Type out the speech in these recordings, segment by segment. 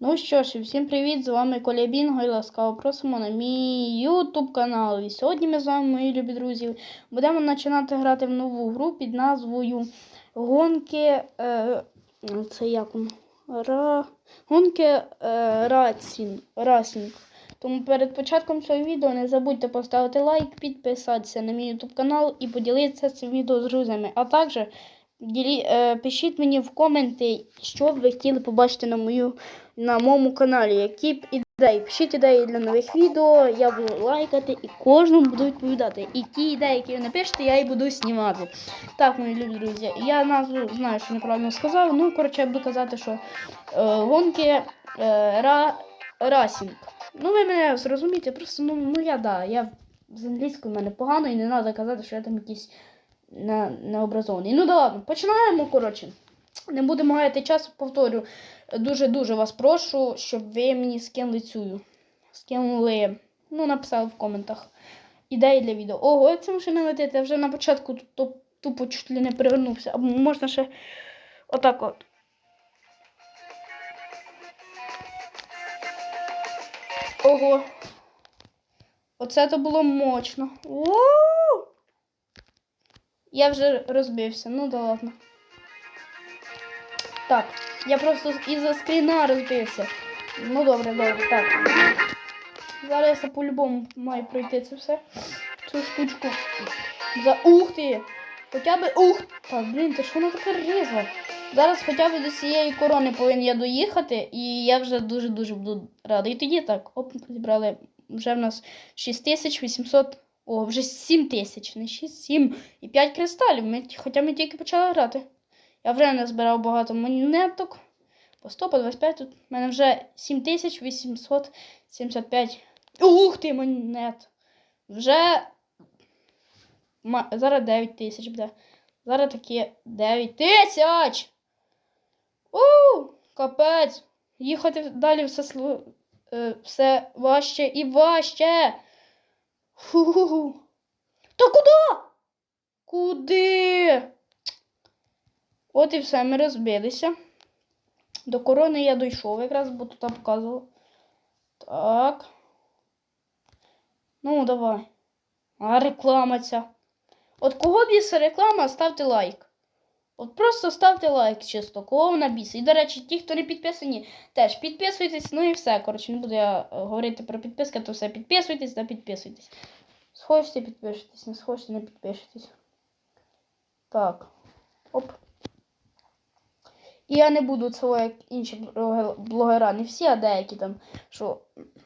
Ну що ж, всім привіт! З вами Коля Бінго і ласкаво просимо на мій YouTube канал. І сьогодні ми з вами, мої любі друзі, будемо починати грати в нову гру під назвою Гонки. Е, це як? Ра... Гонки е, Рацінг. Расінг. Тому перед початком цього відео не забудьте поставити лайк, підписатися на мій YouTube канал і поділитися цим відео з друзями. А також ділі, е, пишіть мені в коменти, що б ви хотіли побачити на мою на моєму каналі, які ідеї. Пишіть ідеї для нових відео, я буду лайкати і кожному буду відповідати. І ті ідеї, які ви напишете, я і буду знімати. Так, мої любі друзі, я назву знаю, що неправильно сказав. Ну, коротше, я буду казати, що е, гонки е, ра, расінг. Ну, ви мене зрозумієте, просто ну, ну я да, я з англійською в мене погано і не треба казати, що я там якийсь не, необразований. Ну да ладно, починаємо, коротше. Не будемо гаяти час, повторю. Дуже-дуже вас прошу, щоб ви мені скинули цю. Скинули, ну, написали в коментах ідеї для відео. Ого, це машина летить, я вже на початку тупо чуть ли не перевернувся. Або можна ще отак от. Ого. Оце то було мощно. Я вже розбився, ну да ладно. Так, я просто із-за скріна розбився. Ну добре, добре, так. Зараз я по-любому маю пройти це все. Цю штучку. За ух ти! Хоча б ух! Так, блін, ти що вона така різва? Зараз хоча б до цієї корони повинен я доїхати, і я вже дуже-дуже буду радий. І тоді так, оп, зібрали. Вже в нас 6800. О, вже 7 тисяч, не 6, 7 і 5 кристалів. Ми, хоча ми тільки почали грати. Я вже не збирав багато монеток. По 100, по 25 тут. У мене вже 7875. Ух ти, монет! Вже зараз 9 тисяч буде. Зараз такі 9 тисяч! У, капець! Їхати далі все, слу- е, все важче і важче. Фу. Та куди? Куди? От і все, ми розбилися. До корони я дійшов, якраз бо тут показував. Так. Ну, давай. А реклама ця. От кого бісить реклама, ставте лайк. От просто ставте лайк, чисто, кого вона бісить. І, до речі, ті, хто не підписані, теж підписуйтесь, ну і все. Коротше, не буду я е, говорити про підписки, то все підписуйтесь та підписуйтесь. Схочете, підпишитесь, не схочете, не підпишитесь. Так. Оп. І я не буду цього, як інші блогера, не всі, а деякі там, що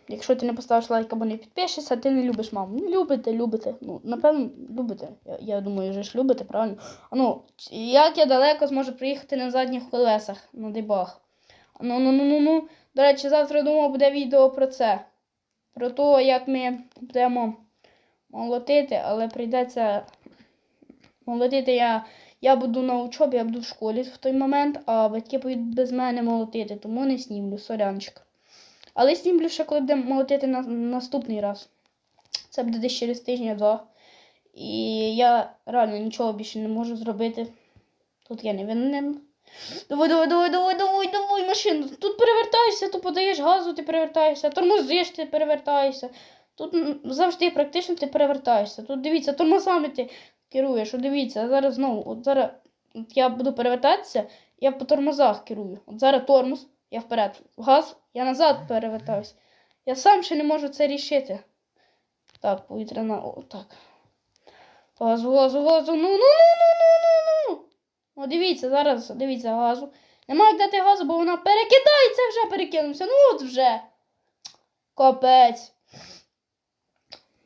якщо ти не поставиш лайк або не підпишешся, ти не любиш маму. Ну, любите, любите. Ну, напевно, любите. Я, я думаю, вже ж любите, правильно? Ну, як я далеко зможу приїхати на задніх колесах на дебах? Ну, ну, ну, ну, ну. До речі, завтра думав, буде відео про це. Про те, як ми будемо молотити, але прийдеться молотити я. Я буду на учобі, я буду в школі в той момент, а батьки поїдуть без мене молотити, тому не снімлю, сорянчик. Але снімлю ще, коли будемо молотити на наступний раз. Це буде десь через тижня-два. І я реально нічого більше не можу зробити. Тут я не винен. Давай, давай, давай, давай, давай, давай, машину. Тут перевертаєшся, тут подаєш газу, ти перевертаєшся, тормозиш, ти перевертаєшся. Тут завжди практично ти перевертаєшся. Тут дивіться, тормозами ти керуєш. От дивіться, зараз знову, от зараз я буду перевертатися, я по тормозах керую. От зараз тормоз, я вперед. Газ, я назад перевертаюсь. Я сам ще не можу це рішити. Так, повітряна, о, так. Газу, газу, газу. Ну, ну, ну, ну, ну, ну, ну. О, дивіться, зараз, дивіться, газу. Нема як дати газу, бо вона перекидається вже перекинувся. Ну от вже. Капець.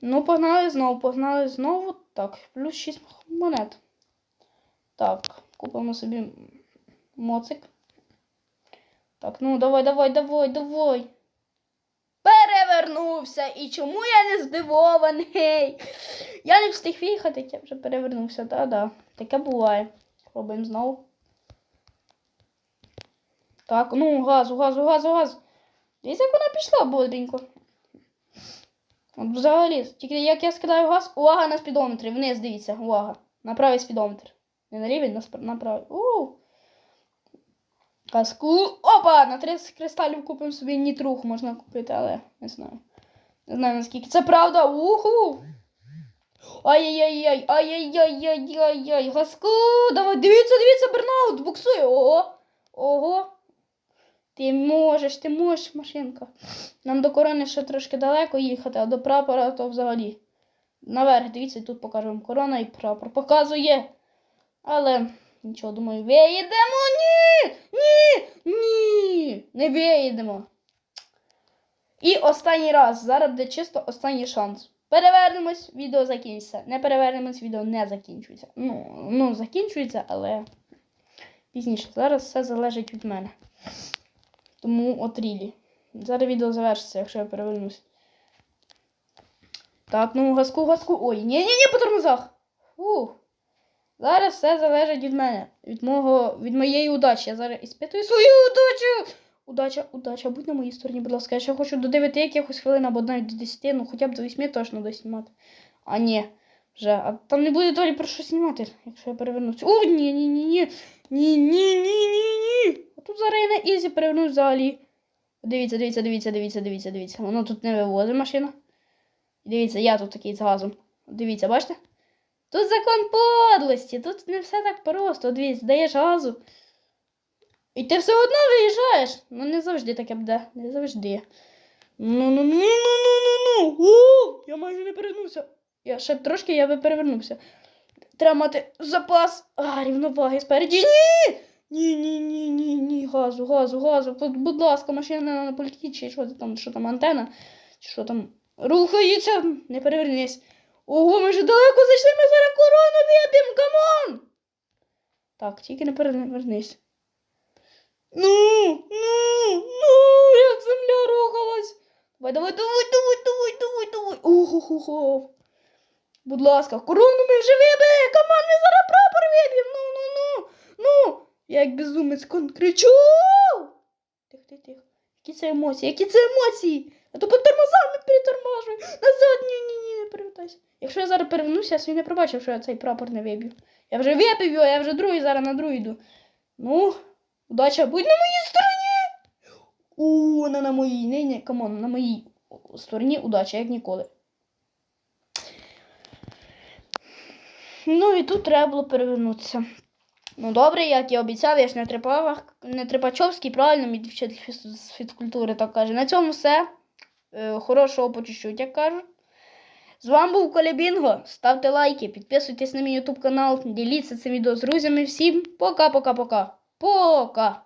Ну, погнали знову, погнали знову. Так, плюс 6 монет. Так, купимо собі моцик. Так, ну давай, давай, давай, давай. Перевернувся. І чому я не здивований? Я не встиг виїхати, я вже перевернувся. Да-да. Таке буває. Робимо знову. Так, ну, газу, газу, газу, газу. Дивіться, як вона пішла бодренько. От взагалі, тільки як я скидаю газ, увага на спідометрі. Вниз дивіться, увага. На правий спідометр. Не на рівень, на, правий. У. Казку. Опа! На 30 кристалів купимо собі нітруху можна купити, але не знаю. Не знаю наскільки. Це правда. Уху! Ай-яй-яй-яй, ай-яй-яй-яй-яй-яй. Газку! Давай, дивіться, дивіться, Бернаут, буксує. Ого! Ого! Ти можеш, ти можеш, машинка. Нам до корони ще трошки далеко їхати, а до прапора то взагалі. Наверх, дивіться, тут покажу вам корона і прапор. Показує. Але нічого, думаю, виїдемо. Ні! Ні! Ні! Не виїдемо. І останній раз. Зараз буде чисто останній шанс. Перевернемось, відео закінчиться. Не перевернемось, відео не закінчується. Ну, ну закінчується, але пізніше. Зараз все залежить від мене. Тому от рілі. Зараз відео завершиться, якщо я перевернусь. Так, ну газку, газку. Ой, ні, ні, ні, по тормозах. Фух. Зараз все залежить від мене, від мого, від моєї удачі. Я зараз іспитую свою удачу. Удача, удача, будь на моїй стороні, будь ласка. Я ще хочу до 9 якихось хвилин або навіть до 10, ну хоча б до 8 точно доснімати. А ні, вже. А там не буде долі про що знімати, якщо я перевернуся. О, ні, ні, тут зараз на ізі перевернусь взагалі. Дивіться, дивіться, дивіться, дивіться, дивіться, дивіться. Воно тут не вивозить машина. Дивіться, я тут такий з газом. Дивіться, бачите? Тут закон подлості, тут не все так просто. Дивіться, даєш газу. І ти все одно виїжджаєш. Ну не завжди таке буде. Не завжди. Ну ну ну ну ну ну ну Я майже не перевернувся. Я ще трошки я би перевернувся. Треба мати запас. А, рівноваги спереді. Ні! Ні, ні, ні, ні, ні. Газу, газу, газу. Будь, ласка, машина на політі, чи що там, що там антена, чи що там. Рухається, не перевернись. Ого, ми вже далеко зайшли, ми зараз корону вип'ємо, камон! Так, тільки не перевернись. Ну, ну, ну, як земля рухалась. Давай, давай, давай, давай, давай, давай, давай. Ого-го-го. Будь ласка, корону ми вже вибили, камон, ми зараз прапор виб'ємо. Я як безумець кричу. Тихо, тихо, тихо. Які це емоції? Які це емоції? А то по тормозами перетормажую. Назад, ні, ні, ні, не перевертайся. Якщо я зараз перевернуся, я собі не пробачив, що я цей прапор не виб'ю. Я вже випив його, я вже другий зараз на другий йду. Ну, удача будь на моїй стороні. У, вона на моїй. Ні, ні, камон, на моїй стороні удача, як ніколи. Ну і тут треба було перевернутися. Ну добре, як і обіцяв, я ж не трепав, не Трипачовський, правильно, мій вчитель з фізкультури так каже. На цьому все. Е, хорошого по як кажуть. З вами був Колябінго. Ставте лайки, підписуйтесь на мій ютуб канал, діліться цим відео з друзями. Всім пока-пока-пока. Пока!